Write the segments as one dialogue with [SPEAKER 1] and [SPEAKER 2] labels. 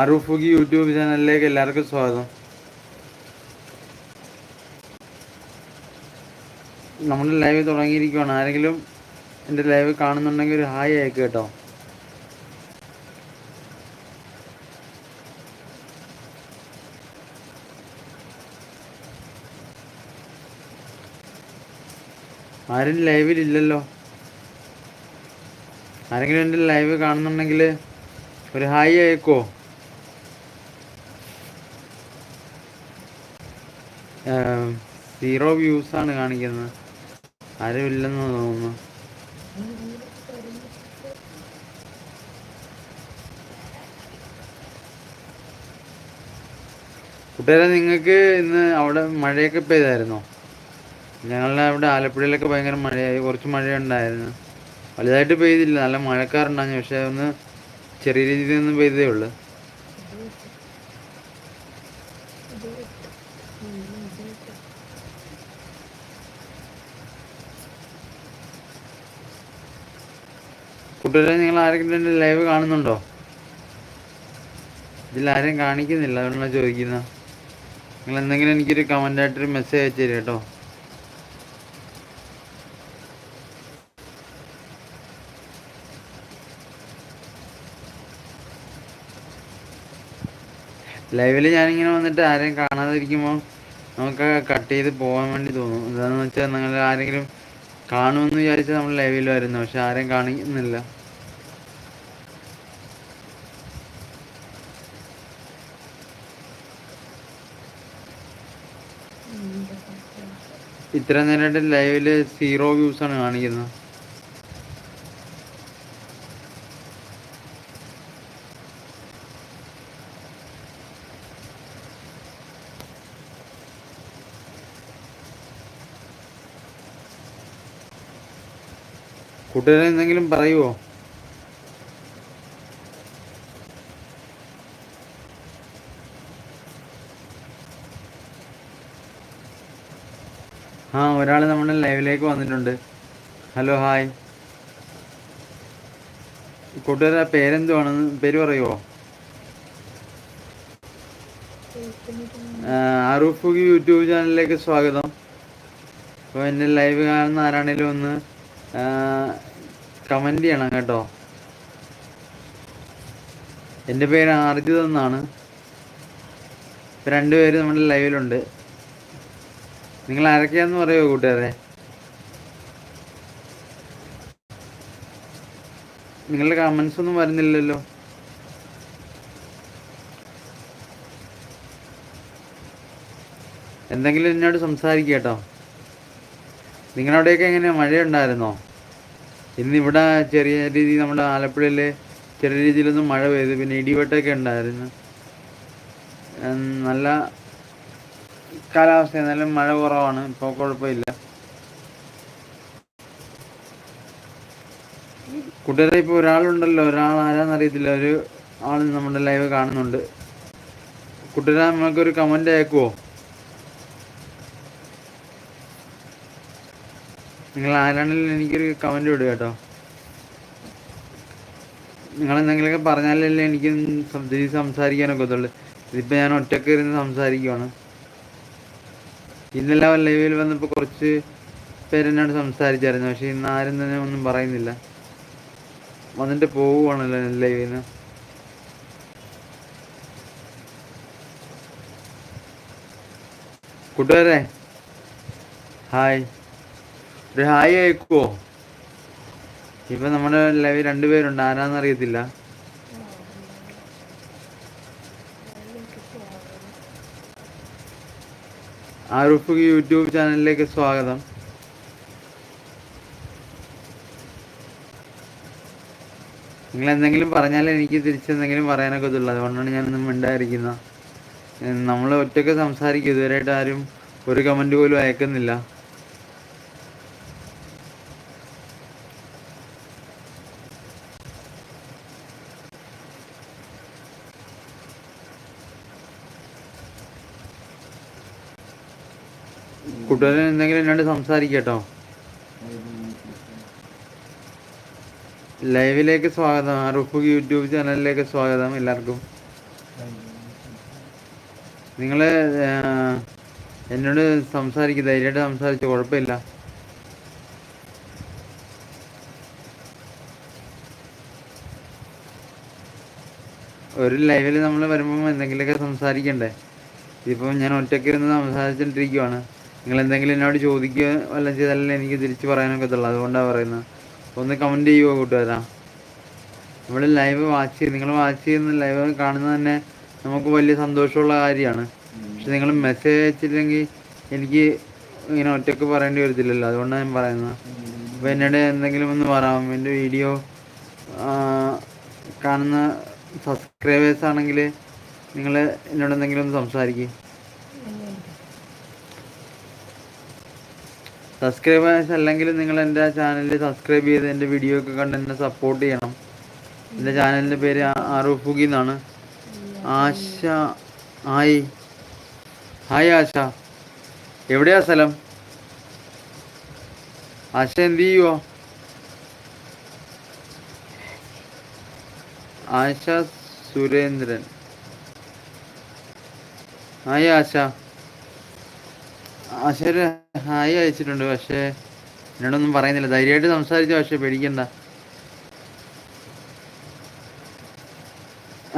[SPEAKER 1] ആറൂഫുക്കി YouTube ചാനലിലേക്ക് എല്ലാവർക്കും സ്വാഗതം. നമ്മൾ ലൈവ് തുടങ്ങിയിരിക്കുകയാണ് ആരെങ്കിലും എന്റെ ലൈവ് കാണുന്നുണ്ടെങ്കിൽ ഒരു ഹായ് അയക്കുക കേട്ടോ. ആരും ലൈവിലില്ലല്ലോ ആരെങ്കിലും എന്റെ ലൈവ് കാണുന്നുണ്ടെങ്കിൽ ഒരു ഹായ് അയക്കോ സീറോ വ്യൂസ് ആണ് കാണിക്കുന്നത്. ആരും ഇല്ലെന്ന് തോന്നുന്നു. കൂട്ടുകാരെ നിങ്ങൾക്ക് ഇന്ന് അവിടെ മഴയൊക്കെ പെയ്തായിരുന്നോ? ഞങ്ങളുടെ അവിടെ ആലപ്പുഴയിലൊക്കെ ഭയങ്കര മഴയായി. കുറച്ച് മഴയുണ്ടായിരുന്നു. വലുതായിട്ട് പെയ്തില്ല. നല്ല മഴക്കാറുണ്ടായിരുന്നു. പക്ഷെ ഒന്ന് ചെറിയ രീതിയിൽ ഒന്നും പെയ്തേ ഉള്ളു. കൂട്ടുകാരെ നിങ്ങൾ ആരെങ്കിലും എന്റെ ലൈവ് കാണുന്നുണ്ടോ? ഇതിൽ ആരെയും കാണിക്കുന്നില്ല അതുകൊണ്ടാണ് ചോദിക്കുന്നത് നിങ്ങൾ എന്തെങ്കിലും എനിക്കൊരു കമന്റ് ആയിട്ടൊരു മെസ്സേജ് അയച്ചു തരും കേട്ടോ? ലൈവിൽ ഞാനിങ്ങനെ വന്നിട്ട് ആരെയും കാണാതിരിക്കുമ്പോൾ നമുക്ക് കട്ട് ചെയ്ത് പോകാൻ വേണ്ടി തോന്നും. എന്താണെന്ന് വെച്ചാൽ നിങ്ങൾ ആരെങ്കിലും കാണുമെന്ന് വിചാരിച്ചാൽ നമ്മൾ ലൈവിൽ വരുന്നു പക്ഷെ ആരെയും കാണിക്കുന്നില്ല. ഇത്ര നേരമായിട്ട് ലൈവിൽ സീറോ വ്യൂസ് ആണ് കാണിക്കുന്നത്. കൂട്ടുകാരെ എന്തെങ്കിലും പറയുമോ ആ ഒരാൾ നമ്മുടെ ലൈവിലേക്ക് വന്നിട്ടുണ്ട്. Hello hi. കൂട്ടുകാരെ പേരെന്തുവാണെന്ന് പേര് പറയുമോ ആറുപ്പു യൂട്യൂബ് ചാനലിലേക്ക് സ്വാഗതം. അപ്പോൾ എന്റെ ലൈവ് കാണുന്ന ആരാണേലും ഒന്ന് കമന്റ് ചെയ്യണം കേട്ടോ. എന്റെ പേര് ആർജിത് എന്നാണ്. രണ്ടുപേര് നമ്മുടെ ലൈവിലുണ്ട്. നിങ്ങൾ ആരൊക്കെയാന്ന് പറയുമോ കൂട്ടുകാരെ? നിങ്ങളുടെ കമൻസ് ഒന്നും വരുന്നില്ലല്ലോ. എന്തെങ്കിലും എന്നോട് സംസാരിക്കുക കേട്ടോ. നിങ്ങളവിടെയൊക്കെ എങ്ങനെയാ മഴയുണ്ടായിരുന്നോ? ഇന്നിവിടെ ചെറിയ രീതിയിൽ നമ്മുടെ ആലപ്പുഴയിൽ ചെറിയ രീതിയിലൊന്നും മഴ പെയ്തു പിന്നെ ഇടിവെട്ടൊക്കെ ഉണ്ടായിരുന്നു. നല്ല കാലാവസ്ഥ എന്നാലും മഴ കുറവാണ് ഇപ്പോൾ കുഴപ്പമില്ല. കൂട്ടുകാരെ ഇപ്പോൾ ഒരാളുണ്ടല്ലോ ഒരാൾ ആരാന്നറിയത്തില്ല ഒരു ആൾ നമ്മുടെ ലൈവ് കാണുന്നുണ്ട്. കൂട്ടുകാരെ നമുക്കൊരു കമന്റ് അയക്കുമോ നിങ്ങൾ ആരാണെങ്കിലും എനിക്കൊരു കമന്റ് വിടുക കേട്ടോ. നിങ്ങൾ എന്തെങ്കിലുമൊക്കെ പറഞ്ഞാലല്ലേ എനിക്ക് സംസാരിക്കാനൊക്കെ ഇതിപ്പോൾ ഞാൻ ഒറ്റയ്ക്ക് ഇരുന്ന് സംസാരിക്കുവാണ്. ഇന്നലെ ലൈവിൽ വന്നപ്പോൾ കുറച്ച് പേരെന്നോട് സംസാരിച്ചായിരുന്നു. പക്ഷെ ഇന്ന് ആരും തന്നെ ഒന്നും പറയുന്നില്ല. വന്നിട്ട് പോവുകയാണല്ലോ ലൈവിൽ നിന്ന് കൂട്ടുകാരെ ഹായ്. ഒരു ഹായ് അയക്കുവോ ഇപ്പൊ നമ്മുടെ ലൈവ് രണ്ടുപേരുണ്ട്. ആരാന്ന് ആറുഫ് യൂട്യൂബ് ചാനലിലേക്ക് സ്വാഗതം. നിങ്ങൾ എന്തെങ്കിലും പറഞ്ഞാൽ എനിക്ക് തിരിച്ചെന്തെങ്കിലും പറയാനൊക്കെ ഇതുള്ളൂ. അതുകൊണ്ടാണ് ഞാനൊന്നും മിണ്ടായിരിക്കുന്നത് നമ്മൾ ഒറ്റയ്ക്ക് സംസാരിക്കും. ഇതുവരെയായിട്ട് ആരും ഒരു കമന്റ് പോലും അയക്കുന്നില്ല. കൂട്ടുകാരൻ എന്തെങ്കിലും എന്നോട് സംസാരിക്കട്ടോ? ലൈവിലേക്ക് സ്വാഗതം. റുഫു യൂട്യൂബ് ചാനലിലേക്ക് സ്വാഗതം എല്ലാവർക്കും. നിങ്ങൾ എന്നോട് സംസാരിക്കും ധൈര്യമായിട്ട് സംസാരിച്ചു കുഴപ്പമില്ല. ഒരു ലൈവിൽ നമ്മൾ വരുമ്പോൾ എന്തെങ്കിലുമൊക്കെ സംസാരിക്കണ്ടേ? ഇതിപ്പം ഞാൻ ഒറ്റയ്ക്ക് ഇരുന്ന് സംസാരിച്ചുകൊണ്ടിരിക്കുവാണ് നിങ്ങൾ എന്തെങ്കിലും എന്നോട് ചോദിക്കുക വല്ല ചെയ്താലല്ലേ എനിക്ക് തിരിച്ച് പറയാനൊക്കെ ഉള്ളൂ അതുകൊണ്ടാണ് പറയുന്നത് ഒന്ന് കമന്റ് ചെയ്യുമോ കൂട്ടുകാരാ? നമ്മൾ ലൈവ് വാച്ച് ചെയ്യും നിങ്ങൾ വാച്ച് ചെയ്യുന്ന ലൈവ് കാണുന്നത് തന്നെ നമുക്ക് വലിയ സന്തോഷമുള്ള കാര്യമാണ്. പക്ഷെ നിങ്ങൾ മെസ്സേജ് അയച്ചില്ലെങ്കിൽ എനിക്ക് ഇങ്ങനെ ഒറ്റയ്ക്ക് പറയേണ്ടി വരത്തില്ലല്ലോ. അതുകൊണ്ടാണ് ഞാൻ പറയുന്നത് അപ്പോൾ എന്നോട് എന്തെങ്കിലും ഒന്ന് പറയാം എന്റെ വീഡിയോ കാണുന്ന സബ്സ്ക്രൈബേഴ്സ് ആണെങ്കിൽ നിങ്ങൾ എന്നോട് എന്തെങ്കിലും ഒന്ന് സംസാരിക്കും. സബ്സ്ക്രൈബേഴ്സ് അല്ലെങ്കിൽ നിങ്ങൾ എന്റെ ചാനൽ സബ്സ്ക്രൈബ് ചെയ്ത് എന്റെ വീഡിയോ ഒക്കെ കണ്ട് എന്നെ സപ്പോർട്ട് ചെയ്യണം. എന്റെ ചാനലിന്റെ പേര് ആറൂഫുഗി എന്നാണ്. Asha hi hi Asha. എവിടെയാ സ്ഥലം? ആശ എന്ത് ചെയ്യുവോ? ആശ സുരേന്ദ്രൻ. ഹായ് ആശ. ആശ ഹായ് അയച്ചിട്ടുണ്ട് പക്ഷേ എന്നോടൊന്നും പറയുന്നില്ല. ധൈര്യമായിട്ട് സംസാരിച്ചു പക്ഷേ പേടിക്കണ്ട.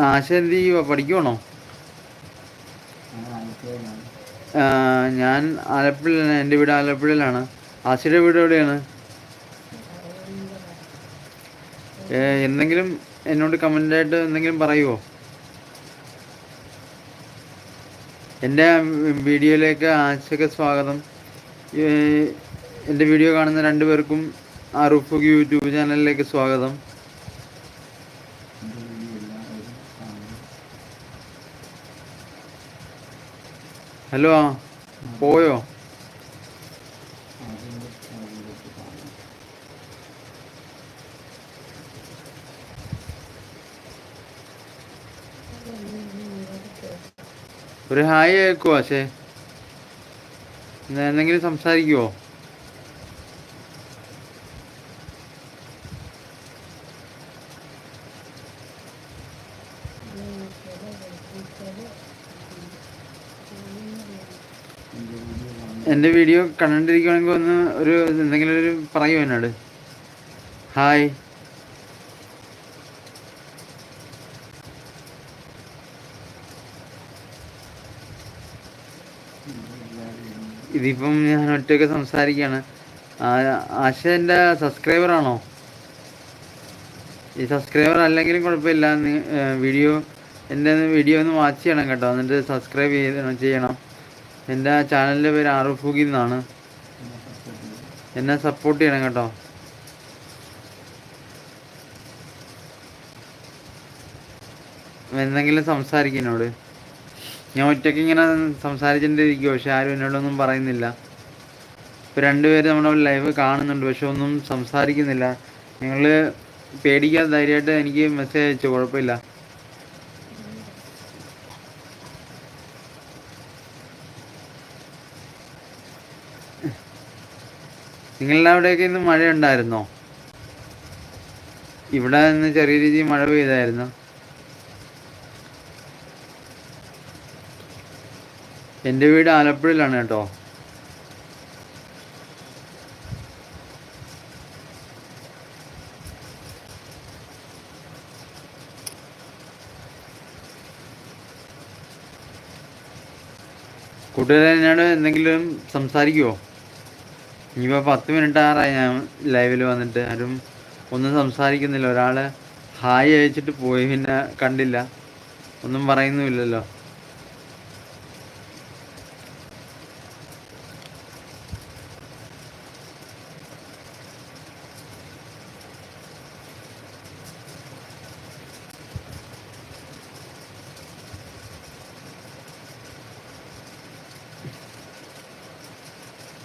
[SPEAKER 1] ആശ എന്ത് ചെയ്യുക പഠിക്കുവാണോ? ഞാൻ ആലപ്പുഴയിലാണ്. എന്റെ വീട് ആലപ്പുഴയിലാണ്. ആശയുടെ വീട് എവിടെയാണ്? എന്തെങ്കിലും എന്നോട് കമന്റായിട്ട് എന്തെങ്കിലും പറയുമോ എന്റെ വീഡിയോയിലേക്ക് ആശയ്ക്ക് സ്വാഗതം. എന്റെ വീഡിയോ കാണുന്ന രണ്ടുപേർക്കും പേർക്കും ആറുഫ് യൂട്യൂബ് ചാനലിലേക്ക് സ്വാഗതം. ഹലോ പോയോ? ഒരു ഹായ് കേൾക്കുവോ പക്ഷേ. എന്തെങ്കിലും സംസാരിക്കുവോ? എന്റെ വീഡിയോ കണ്ടിരിക്കുകയാണെങ്കിൽ ഒന്ന് ഒരു എന്തെങ്കിലും ഒരു പറയൂ എന്നോട്. ഹായ്. ഇതിപ്പം ഞാൻ ഒറ്റയ്ക്ക് സംസാരിക്കുകയാണ് ആശ എന്റെ സബ്സ്ക്രൈബർ ആണോ? ഈ സബ്സ്ക്രൈബർ അല്ലെങ്കിലും കുഴപ്പമില്ല. വീഡിയോ എന്റെ വീഡിയോ ഒന്ന് വാച്ച് ചെയ്യണം കേട്ടോ. എന്നിട്ട് സബ്സ്ക്രൈബ് ചെയ്യണം ചെയ്യണം. എന്റെ ചാനലിന്റെ പേര് ആറുഫുഗി എന്നാണ്. എന്നെ സപ്പോർട്ട് ചെയ്യണം കേട്ടോ. എന്തെങ്കിലും സംസാരിക്കും എന്നോട്. ഞാൻ ഒറ്റയ്ക്ക് ഇങ്ങനെ സംസാരിച്ചിട്ടിരിക്കും പക്ഷെ ആരും എന്നോടൊന്നും പറയുന്നില്ല. ഇപ്പോൾ രണ്ടുപേരും നമ്മുടെ ലൈവ് കാണുന്നുണ്ട് പക്ഷെ ഒന്നും സംസാരിക്കുന്നില്ല. നിങ്ങൾ പേടിക്കാതെ ധൈര്യമായിട്ട് എനിക്ക് മെസ്സേജ് അയച്ചു കുഴപ്പമില്ല. നിങ്ങളുടെ അവിടെയൊക്കെ ഇന്ന് മഴ ഉണ്ടായിരുന്നോ ഇവിടെ നിന്ന് ചെറിയ രീതിയിൽ മഴ പെയ്തായിരുന്നു? എന്റെ വീട് ആലപ്പുഴയിലാണ് കേട്ടോ. കൂട്ടുകാരെ എന്നോട് എന്തെങ്കിലും സംസാരിക്കുമോ ഇനിയിപ്പോൾ പത്ത് മിനിറ്റ് ആറായി ഞാൻ ലൈവിൽ വന്നിട്ട്. ആരും ഒന്നും സംസാരിക്കുന്നില്ല. ഒരാൾ ഹായ് അയച്ചിട്ട് പോയി. പിന്നെ കണ്ടില്ല. ഒന്നും പറയുന്നുമില്ലല്ലോ.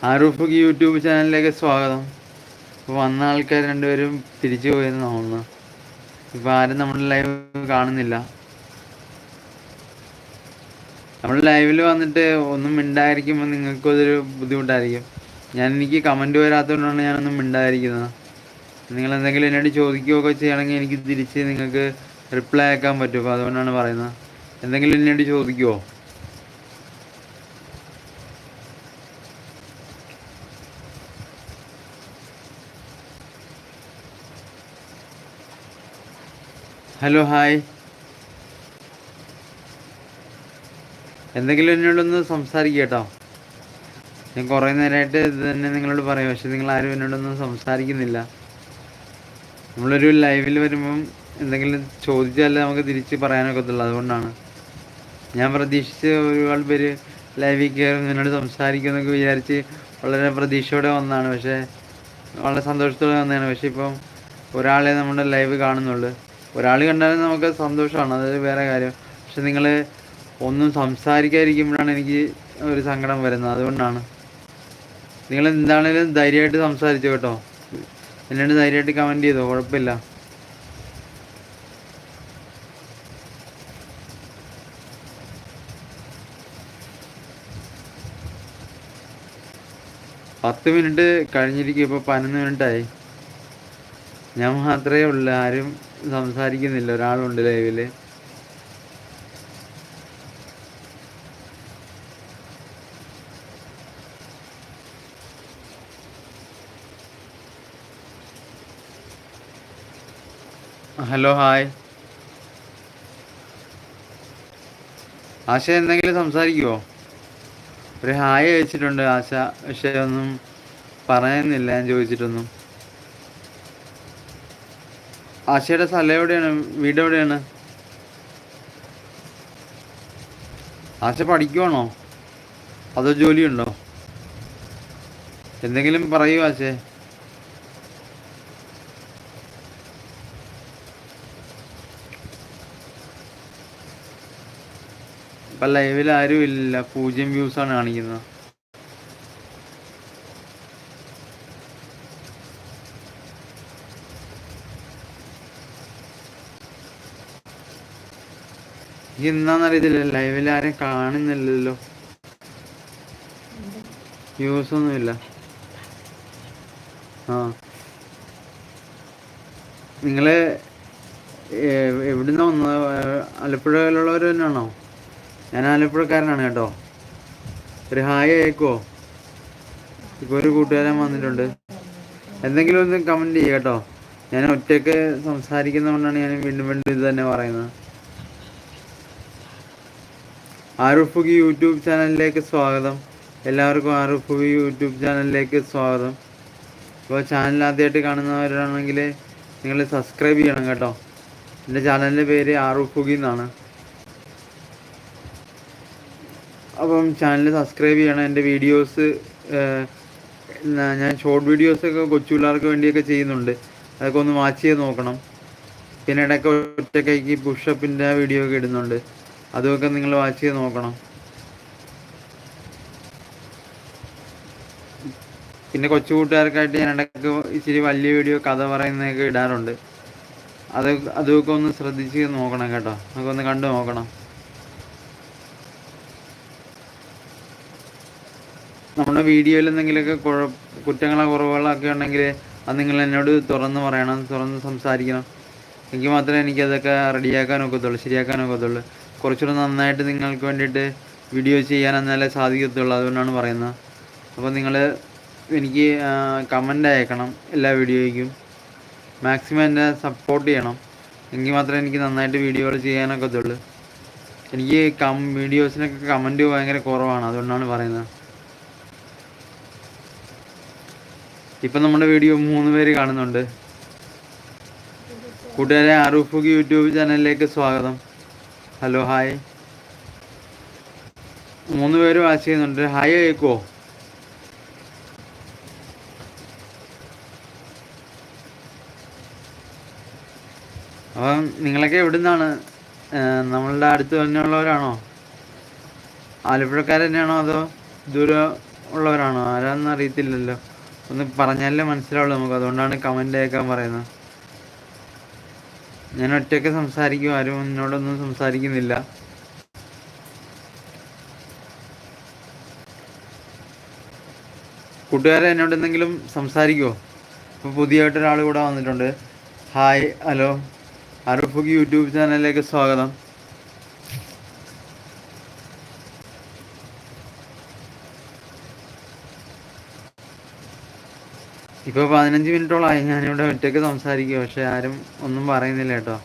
[SPEAKER 1] ആരൂഫ് യൂട്യൂബ് ചാനലിലേക്ക് സ്വാഗതം. ഇപ്പോൾ വന്ന ആൾക്കാർ രണ്ടുപേരും തിരിച്ചു പോയെന്ന് തോന്നുന്നു. ഇപ്പോൾ ആരും നമ്മുടെ ലൈവ് കാണുന്നില്ല. നമ്മൾ ലൈവിൽ വന്നിട്ട് ഒന്നും മിണ്ടായിരിക്കുമ്പോൾ നിങ്ങൾക്കും അതൊരു ബുദ്ധിമുട്ടായിരിക്കും. ഞാൻ എനിക്ക് കമന്റ് വരാത്തതുകൊണ്ടാണ് ഞാനൊന്നും മിണ്ടായിരിക്കുന്നത് നിങ്ങൾ എന്തെങ്കിലും എന്നോട് ചോദിക്കുകയൊക്കെ ചെയ്യണമെങ്കിൽ എനിക്ക് തിരിച്ച് നിങ്ങൾക്ക് റിപ്ലൈ ആക്കാൻ പറ്റും. അപ്പോൾ അതുകൊണ്ടാണ് പറയുന്നത്. എന്തെങ്കിലും എന്നോട് ചോദിക്കുമോ ഹലോ ഹായ് എന്തെങ്കിലും എന്നോടൊന്ന് സംസാരിക്കുക കേട്ടോ. ഞാൻ കുറേ നേരമായിട്ട് ഇത് തന്നെ നിങ്ങളോട് പറയും പക്ഷെ നിങ്ങൾ ആരും എന്നോടൊന്നും സംസാരിക്കുന്നില്ല. നമ്മളൊരു ലൈവിൽ വരുമ്പം എന്തെങ്കിലും ചോദിച്ചാലേ നമുക്ക് തിരിച്ച് പറയാനൊക്കത്തുള്ളൂ അതുകൊണ്ടാണ്. ഞാൻ പ്രതീക്ഷിച്ച് ഒരുപാട് പേര് ലൈവിൽ കയറി നിന്നോട് സംസാരിക്കുമെന്നൊക്കെ വിചാരിച്ച് വളരെ പ്രതീക്ഷയോടെ വന്നതാണ് പക്ഷേ വളരെ സന്തോഷത്തോടെ വന്നതാണ്. പക്ഷേ ഇപ്പം ഒരാളെ നമ്മുടെ ലൈവ് കാണുന്നുള്ളൂ. ഒരാൾ കണ്ടാലും നമുക്ക് സന്തോഷമാണ് അതായത് വേറെ കാര്യം. പക്ഷെ നിങ്ങൾ ഒന്നും സംസാരിക്കാതിരിക്കുമ്പോഴാണ് എനിക്ക് ഒരു സങ്കടം വരുന്നത് അതുകൊണ്ടാണ്. നിങ്ങൾ എന്താണേലും ധൈര്യമായിട്ട് സംസാരിച്ചു കേട്ടോ. എന്നോട് ധൈര്യമായിട്ട് കമന്റ് ചെയ്തോ കുഴപ്പമില്ല. പത്ത് മിനിറ്റ് കഴിഞ്ഞിരിക്കും ഇപ്പോൾ പതിനൊന്ന് മിനിറ്റായി. ഞാൻ മാത്രമേ ഉള്ളൂ ആരും സംസാരിക്കുന്നില്ല. ഒരാളുണ്ട് ലൈവിൽ ഹലോ ഹായ്. ആശ എന്തെങ്കിലും സംസാരിക്കുമോ ഒരു ഹായ് വെച്ചിട്ടുണ്ട് ആശ പക്ഷേ ഒന്നും പറയുന്നില്ല. ഞാൻ ചോദിച്ചിട്ടൊന്നും. ആശയുടെ സ്ഥലം എവിടെയാണ്? വീട് എവിടെയാണ്? ആശ പഠിക്കുവാണോ? അതോ ജോലിയുണ്ടോ? എന്തെങ്കിലും പറയൂ ആശേ. ഇപ്പൊ ലൈവിൽ ആരും ഇല്ല പൂജ്യം വ്യൂസാണ് കാണിക്കുന്നത്. എന്താണെന്നറിയത്തില്ല ലൈവിൽ ആരും കാണുന്നില്ലല്ലോ. വ്യൂസ് ഒന്നുമില്ല. ആ. നിങ്ങൾ എവിടുന്ന വന്നത്? ആലപ്പുഴയിലുള്ളവർ തന്നെയാണോ? ഞാൻ ആലപ്പുഴക്കാരനാണ് കേട്ടോ. ഒരു ഹായ് അയക്കുവോ? ഇപ്പോൾ ഒരു കൂട്ടുകാരൻ വന്നിട്ടുണ്ട്. എന്തെങ്കിലും ഒന്ന് കമന്റ് ചെയ്യുക കേട്ടോ. ഞാൻ ഒറ്റയ്ക്ക് സംസാരിക്കുന്നതുകൊണ്ടാണ് ഞാൻ വീണ്ടും വീണ്ടും ഇത് തന്നെ പറയുന്നത്. ആറുഫുഖി യൂട്യൂബ് ചാനലിലേക്ക് സ്വാഗതം. എല്ലാവർക്കും ആരുഫുഖി യൂട്യൂബ് ചാനലിലേക്ക് സ്വാഗതം. ഇപ്പോൾ ചാനൽ ആദ്യമായിട്ട് കാണുന്നവരാണെങ്കിൽ നിങ്ങൾ സബ്സ്ക്രൈബ് ചെയ്യണം കേട്ടോ. എന്റെ ചാനലിന്റെ പേര് ആറുഫുഖി എന്നാണ്. അപ്പം ചാനൽ സബ്സ്ക്രൈബ് ചെയ്യണം. എന്റെ വീഡിയോസ് ഞാൻ ഷോർട്ട് വീഡിയോസൊക്കെ കൊച്ചു പിള്ളേർക്ക് വേണ്ടിയൊക്കെ ചെയ്യുന്നുണ്ട്. അതൊക്കെ ഒന്ന് വാച്ച് ചെയ്ത് നോക്കണം. പിന്നെ ഇടയ്ക്ക് ഒറ്റക്കൈക്ക് പുഷപ്പിന്റെ വീഡിയോ ഒക്കെ ഇടുന്നുണ്ട്. അതുമൊക്കെ നിങ്ങൾ വാച്ച് ചെയ്ത് നോക്കണം. പിന്നെ കൊച്ചു കൂട്ടുകാർക്കായിട്ട് ഞാൻ ഇടയ്ക്ക് ഇച്ചിരി വലിയ വീഡിയോ കഥ പറയുന്നതൊക്കെ ഇടാറുണ്ട്. അത് അതുമൊക്കെ ഒന്ന് ശ്രദ്ധിച്ച് നോക്കണം കേട്ടോ. നമുക്ക് ഒന്ന് കണ്ടു നോക്കണം. നമ്മുടെ വീഡിയോയിൽ എന്തെങ്കിലുമൊക്കെ കുഴ കുറ്റങ്ങളോ കുറവുകളോ ഒക്കെ ഉണ്ടെങ്കിൽ അത് നിങ്ങൾ എന്നോട് തുറന്ന് പറയണം തുറന്ന് സംസാരിക്കണം. എങ്കിൽ മാത്രമേ എനിക്കതൊക്കെ ശരിയാക്കാൻ ഒക്കത്തുള്ളൂ കുറച്ചുകൂടെ നന്നായിട്ട് നിങ്ങൾക്ക് വേണ്ടിയിട്ട് വീഡിയോ ചെയ്യാൻ എന്നാലേ സാധിക്കത്തുള്ളൂ. അതുകൊണ്ടാണ് പറയുന്നത്. അപ്പോൾ നിങ്ങൾ എനിക്ക് കമന്റ് അയക്കണം എല്ലാ വീഡിയോയ്ക്കും മാക്സിമം എന്നെ സപ്പോർട്ട് ചെയ്യണം. എങ്കിൽ മാത്രമേ എനിക്ക് നന്നായിട്ട് വീഡിയോകൾ ചെയ്യാനൊക്കത്തുള്ളൂ. എനിക്ക് കം വീഡിയോസിനൊക്കെ കമന്റ് ഭയങ്കര കുറവാണ്. അതുകൊണ്ടാണ് പറയുന്നത്. ഇപ്പം നമ്മുടെ വീഡിയോ മൂന്ന് പേര് കാണുന്നുണ്ട്. കൂട്ടുകാരെ ആറുഫുഖി യൂട്യൂബ് ചാനലിലേക്ക് സ്വാഗതം. ഹലോ ഹായ് മൂന്ന് പേര് വാച്ച് ചെയ്യുന്നുണ്ട്. ഹായ് കേൾക്കുമോ അപ്പം നിങ്ങളൊക്കെ എവിടുന്നാണ്? നമ്മളുടെ അടുത്ത് തന്നെയുള്ളവരാണോ? ആലപ്പുഴക്കാർ തന്നെയാണോ അതോ ദൂരം ഉള്ളവരാണോ? ആരാന്നറിയത്തില്ലല്ലോ. ഒന്ന് പറഞ്ഞാലേ മനസ്സിലാവുള്ളൂ നമുക്ക്. അതുകൊണ്ടാണ് കമന്റ് അയക്കാൻ പറയുന്നത്. ഞാൻ ഒറ്റയ്ക്ക് സംസാരിക്കും ആരും എന്നോടൊന്നും സംസാരിക്കുന്നില്ല. കൂട്ടുകാരെ എന്നോട് എന്തെങ്കിലും സംസാരിക്കുമോ ഇപ്പോൾ പുതിയതായിട്ട് ഒരാൾ കൂടെ വന്നിട്ടുണ്ട്. ഹായ് ഹലോ അറുഫുഖ് യൂട്യൂബ് ചാനലിലേക്ക് സ്വാഗതം. ഇപ്പോൾ പതിനഞ്ച് മിനിറ്റോളമായി ഞാനിവിടെ ഒറ്റയ്ക്ക് സംസാരിക്കുക പക്ഷെ ആരും ഒന്നും പറയുന്നില്ല കേട്ടോ.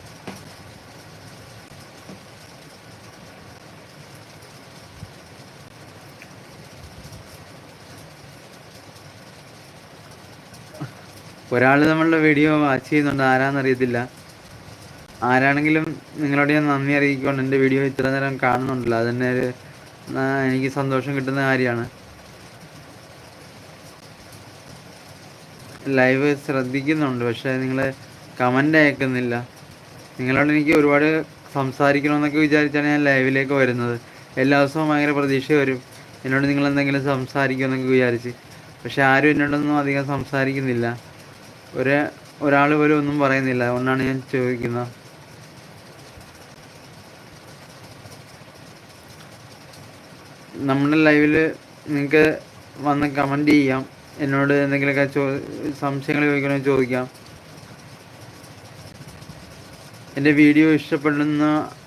[SPEAKER 1] ഒരാൾ നമ്മളുടെ വീഡിയോ വാച്ച് ചെയ്യുന്നുണ്ട്. ആരാന്നറിയത്തില്ല. ആരാണെങ്കിലും നിങ്ങളോട് ഞാൻ നന്ദി അറിയിക്കൊണ്ട് എന്റെ വീഡിയോ ഇത്ര നേരം കാണുന്നുണ്ടല്ലോ. അതന്നെ ഒരു എനിക്ക് സന്തോഷം കിട്ടുന്ന കാര്യമാണ്. ലൈവ് ശ്രദ്ധിക്കുന്നുണ്ട് പക്ഷേ നിങ്ങൾ കമന്റ് അയക്കുന്നില്ല. നിങ്ങളോട് എനിക്ക് ഒരുപാട് സംസാരിക്കണമെന്നൊക്കെ വിചാരിച്ചാണ് ഞാൻ ലൈവിലേക്ക് വരുന്നത്. എല്ലാ ദിവസവും ഭയങ്കര പ്രതീക്ഷ വരും. എന്നോട് നിങ്ങൾ എന്തെങ്കിലും സംസാരിക്കുമെന്നൊക്കെ വിചാരിച്ച്. പക്ഷെ ആരും എന്നോടൊന്നും അധികം സംസാരിക്കുന്നില്ല. ഒരു ഒരാൾ പോലും ഒന്നും പറയുന്നില്ല. അതുകൊണ്ടാണ് ഞാൻ ചോദിക്കുന്നത്. നമ്മുടെ ലൈവിൽ നിങ്ങൾക്ക് വന്ന് കമന്റ് ചെയ്യാം. എന്നോട് എന്തെങ്കിലുമൊക്കെ ചോ സംശയങ്ങൾ ചോദിക്കണമെങ്കിൽ ചോദിക്കാം. എന്റെ വീഡിയോ ഇഷ്ടപ്പെടുന്ന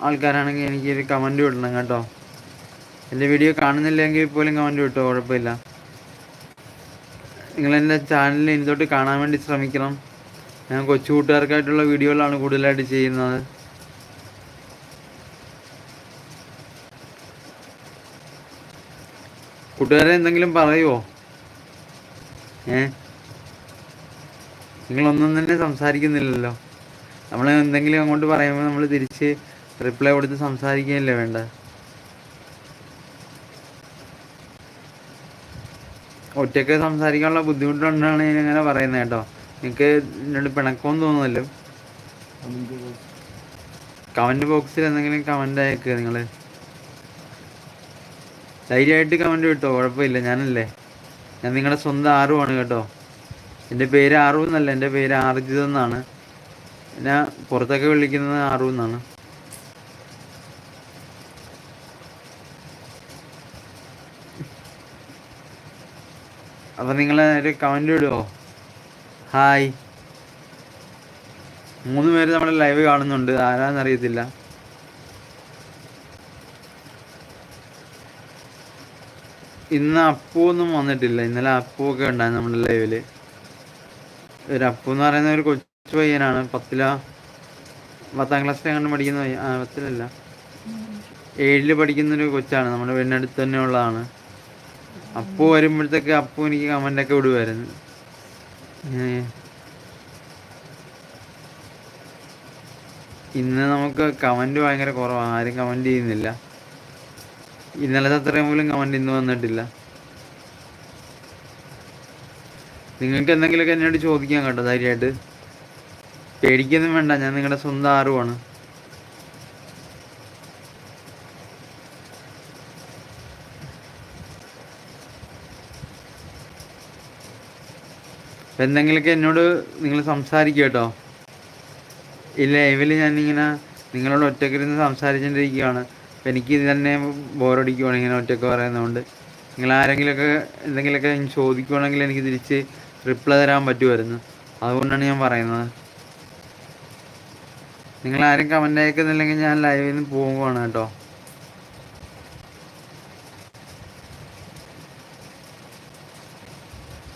[SPEAKER 1] ആൾക്കാരാണെങ്കിൽ എനിക്ക് ഒരു കമന്റ് വിടണം കേട്ടോ. എന്റെ വീഡിയോ കാണുന്നില്ലെങ്കിൽ പോലും കമന്റ് വിട്ടോ കുഴപ്പമില്ല. നിങ്ങൾ എന്റെ ചാനലിൽ ഇനി തൊട്ട് കാണാൻ വേണ്ടി ശ്രമിക്കണം. ഞാൻ കൊച്ചു കൂട്ടുകാർക്കായിട്ടുള്ള വീഡിയോകളാണ് കൂടുതലായിട്ട് ചെയ്യുന്നത്. കൂട്ടുകാരെ എന്തെങ്കിലും പറയുമോ ഏ? നിങ്ങളൊന്നും തന്നെ സംസാരിക്കുന്നില്ലല്ലോ. നമ്മൾ എന്തെങ്കിലും അങ്ങോട്ട് പറയുമ്പോൾ നമ്മൾ തിരിച്ച് റിപ്ലൈ കൊടുത്ത് സംസാരിക്കുകയല്ലേ വേണ്ട ഒറ്റയ്ക്ക് സംസാരിക്കാനുള്ള ബുദ്ധിമുട്ടുണ്ടാണ് ഞാൻ ഇങ്ങനെ പറയുന്നത് കേട്ടോ. നിങ്ങൾക്ക് എന്നോട് പിണക്കമൊന്നും തോന്നുന്നല്ലോ. കമന്റ് ബോക്സിൽ എന്തെങ്കിലും കമന്റ് അയക്കുക നിങ്ങൾ ധൈര്യമായിട്ട് കമന്റ് കിട്ടോ കുഴപ്പമില്ല. ഞാനല്ലേ? ഞാൻ നിങ്ങളുടെ സ്വന്തം ആറുവാണ് കേട്ടോ. എന്റെ പേര് ആറു എന്നല്ല എന്റെ പേര് ആർജിത് എന്നാണ്. ഞാൻ പുറത്തൊക്കെ വിളിക്കുന്നത് ആറു എന്നാണ്. അപ്പം നിങ്ങൾ ഒരു കമന്റ് ഇടുമോ ഹായ് മൂന്ന് പേര് നമ്മുടെ ലൈവ് കാണുന്നുണ്ട്. ആരാന്നറിയത്തില്ല. ഇന്ന് അപ്പു ഒന്നും വന്നിട്ടില്ല. ഇന്നലെ അപ്പു ഒക്കെ ഉണ്ടായിരുന്നു നമ്മുടെ ലൈവിൽ ഒരു അപ്പു എന്ന് പറയുന്ന ഒരു കൊച്ചു പയ്യനാണ്. പത്തില പത്താം ക്ലാസ്സിൽ കണ്ട് പഠിക്കുന്ന പയ്യൻ ആ പത്തിലല്ല. ഏഴിൽ പഠിക്കുന്ന ഒരു കൊച്ചാണ്. നമ്മുടെ വീടിനടുത്ത് തന്നെ ഉള്ളതാണ്. അപ്പു വരുമ്പോഴത്തേക്ക് അപ്പു എനിക്ക് കമന്റ് ഒക്കെ വിടുമായിരുന്നു ഇന്ന് നമുക്ക് കമന്റ് ഭയങ്കര കുറവാണ് ആരും കമന്റ് ചെയ്യുന്നില്ല. ഇന്നലത്തെ അത്രയും പോലും കമന്റ് ഇന്ന് വന്നിട്ടില്ല. നിങ്ങൾക്ക് എന്തെങ്കിലുമൊക്കെ എന്നോട് ചോദിക്കാൻ കേട്ടോ ധൈര്യമായിട്ട്. പേടിക്കൊന്നും വേണ്ട ഞാൻ നിങ്ങളുടെ സ്വന്തം ആറുമാണ് എന്തെങ്കിലുമൊക്കെ എന്നോട് നിങ്ങൾ സംസാരിക്കുക കേട്ടോ. ഈ ലൈവിൽ ഞാനിങ്ങനെ നിങ്ങളോട് ഒറ്റക്കിരുന്ന് സംസാരിച്ചുകൊണ്ടിരിക്കുകയാണ് അപ്പം എനിക്ക് ഇത് തന്നെ ബോറടിക്കുവാണ് ഇങ്ങനെ ഒറ്റയ്ക്ക് പറയുന്നതുകൊണ്ട്. നിങ്ങൾ ആരെങ്കിലുമൊക്കെ എന്തെങ്കിലുമൊക്കെ ചോദിക്കുവാണെങ്കിൽ എനിക്ക് തിരിച്ച് റിപ്ലൈ തരാൻ പറ്റുമായിരുന്നു. അതുകൊണ്ടാണ് ഞാൻ പറയുന്നത്. നിങ്ങൾ ആരും കമന്റ് അയക്കുന്നില്ലെങ്കിൽ ഞാൻ ലൈവിൽ നിന്ന് പോകുവാണ് കേട്ടോ.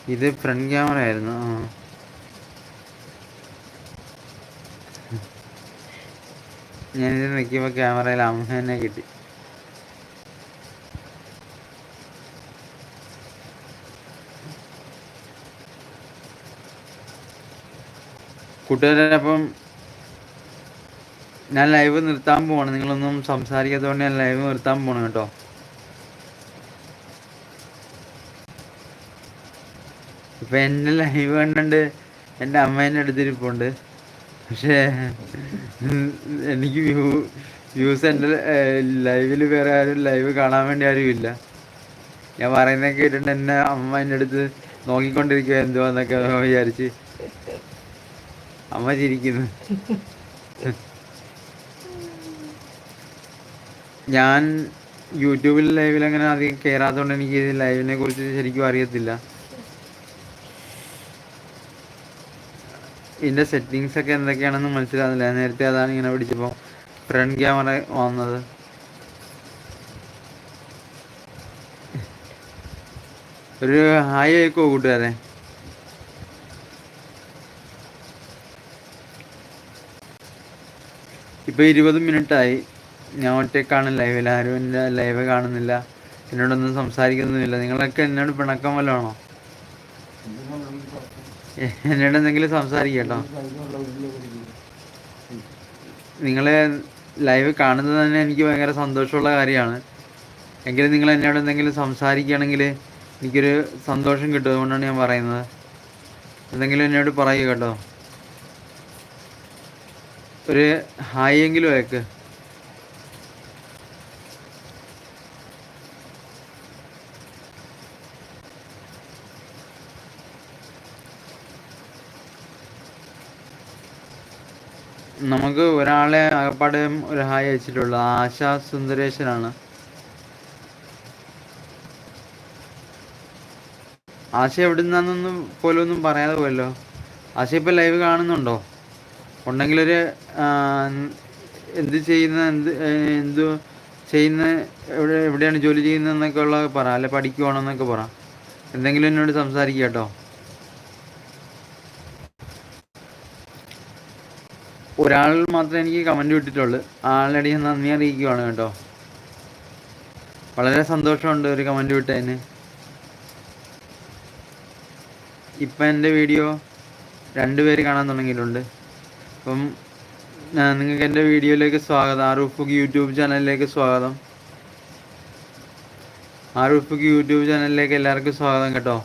[SPEAKER 1] ഇത് ഫ്രണ്ട് ക്യാമറ ആയിരുന്നു. ആ. ഞാനിത് നിൽക്കുമ്പോൾ ക്യാമറയിൽ അമ്മ തന്നെ കിട്ടി. കൂട്ടുകാരപ്പം ഞാൻ ലൈവ് നിർത്താൻ പോവാണ്. നിങ്ങളൊന്നും സംസാരിക്കാത്തതുകൊണ്ട് ഞാൻ ലൈവ് നിർത്താൻ പോണ കേട്ടോ. ഇപ്പൊ എന്റെ ലൈവ് കണ്ടുകൊണ്ട് എന്റെ അമ്മേന്റെ അടുത്തിരിപ്പുണ്ട് പക്ഷേ എനിക്ക് വ്യൂ വ്യൂസ് എന്റെ ലൈവിൽ വേറെ ആരും ലൈവ് കാണാൻ വേണ്ടി ആരും ഇല്ല. ഞാൻ പറയുന്നത് കേട്ടിട്ട് എന്നെ അമ്മ എന്റെ അടുത്ത് നോക്കിക്കൊണ്ടിരിക്കുക എന്തുവാന്നൊക്കെ വിചാരിച്ച്. അമ്മ ചിരിക്കുന്നു. ഞാൻ യൂട്യൂബിൽ ലൈവിൽ അങ്ങനെ അധികം കയറാത്തതുകൊണ്ട് എനിക്ക് ലൈവിനെ കുറിച്ച് ശരിക്കും അറിയത്തില്ല. ഇതിന്റെ സെറ്റിങ്സ് ഒക്കെ എന്തൊക്കെയാണെന്ന് മനസ്സിലാകുന്നില്ല നേരത്തെ അതാണ് ഇങ്ങനെ പിടിച്ചപ്പോൾ ഫ്രണ്ട് ക്യാമറ വന്നത്. ഒരു ഹായ് ആയിക്കോ കൂട്ടുകാരെ? ഇപ്പോൾ ഇരുപത് മിനിറ്റായി. ഞാൻ ഒറ്റക്കാണ് ലൈവിൽ ആരും എന്റെ ലൈവ് കാണുന്നില്ല. എന്നോടൊന്നും സംസാരിക്കുന്നുമില്ല നിങ്ങളൊക്കെ എന്നോട് പിണക്കം വല്ലതാണോ എന്നോട് എന്തെങ്കിലും സംസാരിക്കട്ടോ കേട്ടോ. നിങ്ങളെ ലൈവ് കാണുന്നത് തന്നെ എനിക്ക് ഭയങ്കര സന്തോഷമുള്ള കാര്യമാണ്. എങ്കിലും നിങ്ങൾ എന്നോട് എന്തെങ്കിലും സംസാരിക്കുകയാണെങ്കിൽ എനിക്കൊരു സന്തോഷം കിട്ടും അതുകൊണ്ടാണ് ഞാൻ പറയുന്നത്. എന്തെങ്കിലും എന്നോട് പറയുക കേട്ടോ. ഒരു ഹായ് എങ്കിലും അയക്ക്. നമുക്ക് ഒരാളെ അകപ്പാടെ ഒരു ഹായ് അയച്ചിട്ടുള്ളൂ. ആശാ സുന്ദരേശനാണ്. ആശ എവിടെ പോലും ഒന്നും പറയാതെ പോയല്ലോ. ആശ ഇപ്പൊ ലൈവ് കാണുന്നുണ്ടോ? ഉണ്ടെങ്കിലൊരു ഒരു എന്ത് ചെയ്യുന്ന എന്ത് എന്തു ചെയ്യുന്ന എവിടെ എവിടെയാണ് ജോലി ചെയ്യുന്നതെന്നൊക്കെ ഉള്ള പറ. അല്ലെ പഠിക്കുവാണെന്നൊക്കെ പറ. എന്തെങ്കിലും എന്നോട് സംസാരിക്കുക കേട്ടോ. ഒരാൾ മാത്രമേ എനിക്ക് കമന്റ് വിട്ടിട്ടുള്ളൂ ആളുടെ ഞാൻ നന്ദി അറിയിക്കുവാണ് കേട്ടോ. വളരെ സന്തോഷമുണ്ട് ഒരു കമന്റ് വിട്ടതിന് ഇപ്പം എന്റെ വീഡിയോ രണ്ടുപേര് കാണാൻ തുടങ്ങിയിട്ടുണ്ട്. അപ്പം നിങ്ങൾക്ക് എന്റെ വീഡിയോയിലേക്ക് സ്വാഗതം. ആറൂഫുക്ക് യൂട്യൂബ് ചാനലിലേക്ക് സ്വാഗതം. ആറൂഫുക്ക് യൂട്യൂബ് ചാനലിലേക്ക് എല്ലാവർക്കും സ്വാഗതം കേട്ടോ.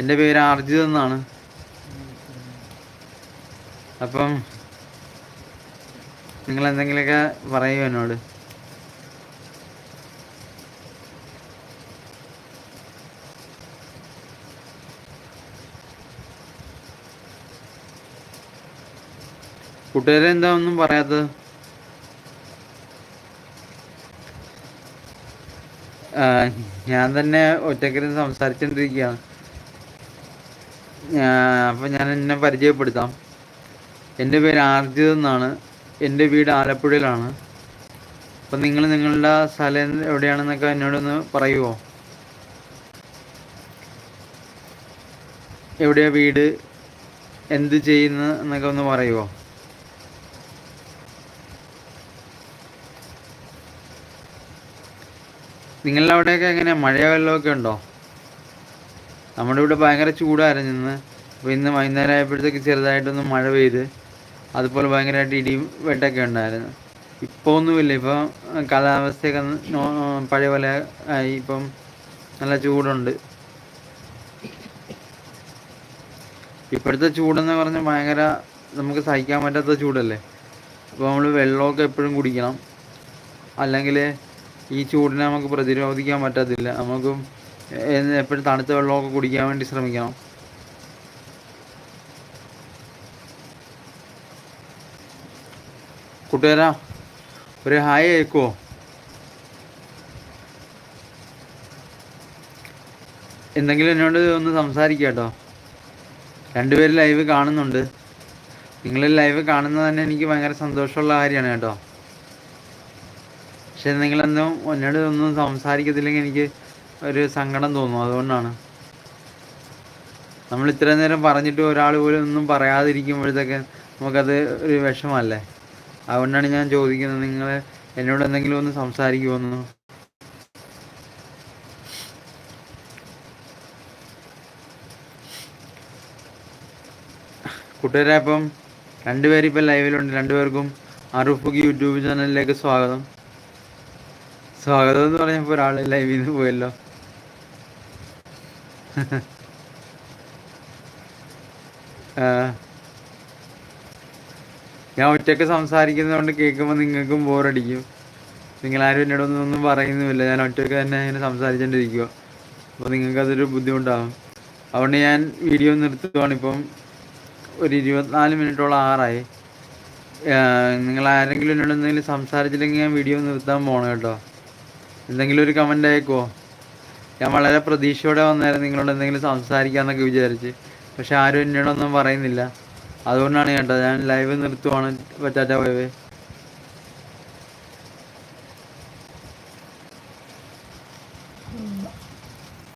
[SPEAKER 1] എന്റെ പേര് ആർജിത് എന്നാണ്. അപ്പം നിങ്ങൾ എന്തെങ്കിലുമൊക്കെ പറയൂ എന്നോട്. കൂട്ടുകാരെ എന്താ ഒന്നും പറയാത്തത്? ഞാൻ തന്നെ ഒറ്റക്കിരുന്ന് സംസാരിച്ചുകൊണ്ടിരിക്കുകയാണ് അപ്പം ഞാൻ എന്നെ പരിചയപ്പെടുത്താം. എന്റെ പേര് ആർജിത് എന്നാണ്. എന്റെ വീട് ആലപ്പുഴയിലാണ്. അപ്പം നിങ്ങൾ നിങ്ങളുടെ സ്ഥലം എവിടെയാണെന്നൊക്കെ എന്നോടൊന്ന് പറയുമോ എവിടെയാ വീട്? എന്ത് ചെയ്യുന്നു എന്നൊക്കെ ഒന്ന് പറയുമോ നിങ്ങളുടെ അവിടെയൊക്കെ എങ്ങനെയാണ് മഴയോ വെള്ളമൊക്കെ ഉണ്ടോ? നമ്മുടെ ഇവിടെ ഭയങ്കര ചൂടായിരുന്നു ഇന്ന്. അപ്പോൾ ഇന്ന് വൈകുന്നേരം ആയപ്പോഴത്തേക്ക് ചെറുതായിട്ടൊന്ന് മഴ പെയ്ത് അതുപോലെ ഭയങ്കരമായിട്ട് ഇടിയും വെട്ടൊക്കെ ഉണ്ടായിരുന്നു. ഇപ്പോൾ ഒന്നുമില്ല. ഇപ്പം കാലാവസ്ഥയൊക്കെ പഴയ പോലെ ആയി. ഇപ്പം നല്ല ചൂടുണ്ട്. ഇപ്പോഴത്തെ ചൂടെന്ന് പറഞ്ഞാൽ ഭയങ്കര നമുക്ക് സഹിക്കാൻ പറ്റാത്ത ചൂടല്ലേ? അപ്പോൾ നമ്മൾ വെള്ളമൊക്കെ എപ്പോഴും കുടിക്കണം. അല്ലെങ്കിൽ ഈ ചൂടിനെ നമുക്ക് പ്രതിരോധിക്കാൻ പറ്റത്തില്ല. നമുക്കും എപ്പോഴും തണുത്ത വെള്ളമൊക്കെ കുടിക്കാൻ വേണ്ടി ശ്രമിക്കണം. കൂട്ടുകാരാ ഒരു ഹായ് അയക്കുമോ എന്തെങ്കിലും എന്നോട് ഒന്ന് സംസാരിക്കുക കേട്ടോ. രണ്ടുപേരും ലൈവ് കാണുന്നുണ്ട്. നിങ്ങൾ ലൈവ് കാണുന്നത് തന്നെ എനിക്ക് ഭയങ്കര സന്തോഷമുള്ള കാര്യമാണ് കേട്ടോ. പക്ഷെ നിങ്ങളെന്തോ എന്നോട് ഒന്നും സംസാരിക്കത്തില്ലെങ്കിൽ എനിക്ക് ഒരു സങ്കടം തോന്നും അതുകൊണ്ടാണ്. നമ്മൾ ഇത്രയും നേരം പറഞ്ഞിട്ട് ഒരാൾ പോലും ഒന്നും പറയാതിരിക്കുമ്പോഴത്തേക്ക് നമുക്കത് ഒരു വിഷമല്ലേ അതുകൊണ്ടാണ് ഞാൻ ചോദിക്കുന്നത് നിങ്ങൾ എന്നോട് എന്തെങ്കിലും ഒന്ന് സംസാരിക്കുമെന്ന് കൂട്ടുകാരെ അപ്പം രണ്ടുപേരും ഇപ്പം ലൈവിലുണ്ട്. രണ്ടുപേർക്കും അറുഫുക്ക് യൂട്യൂബ് ചാനലിലേക്ക് സ്വാഗതം. സ്വാഗതം എന്ന് പറഞ്ഞപ്പോൾ ഒരാൾ ലൈവിൽ നിന്ന് പോയല്ലോ. ആ. ഞാൻ ഒറ്റയ്ക്ക് സംസാരിക്കുന്നതുകൊണ്ട് കേൾക്കുമ്പോൾ നിങ്ങൾക്കും ബോറടിക്കും. നിങ്ങളാരും എന്നോട് ഒന്നും പറയുന്നുമില്ല. ഞാൻ ഒറ്റയ്ക്ക് തന്നെ ഇങ്ങനെ സംസാരിച്ചുകൊണ്ടിരിക്കുക അപ്പോൾ നിങ്ങൾക്കതൊരു ബുദ്ധിമുട്ടാകും അതുകൊണ്ട് ഞാൻ വീഡിയോ നിർത്തുവാണ്. ഇപ്പം ഒരു ഇരുപത്തിനാല് മിനിറ്റോളം ആറായി. നിങ്ങൾ ആരെങ്കിലും എന്നോട് എന്തെങ്കിലും സംസാരിച്ചില്ലെങ്കിൽ ഞാൻ വീഡിയോ നിർത്താൻ പോകണം കേട്ടോ. എന്തെങ്കിലും ഒരു കമന്റ് അയക്കുമോ ഞാൻ വളരെ പ്രതീക്ഷയോടെ വന്നായിരുന്നു നിങ്ങളോട് എന്തെങ്കിലും സംസാരിക്കാമെന്നൊക്കെ വിചാരിച്ച്. പക്ഷെ ആരും എന്നോടൊന്നും പറയുന്നില്ല. അതുകൊണ്ടാണ് കേട്ടോ ഞാൻ ലൈവ് നിർത്തുവാണ്. പറ്റാറ്റ പോയവേ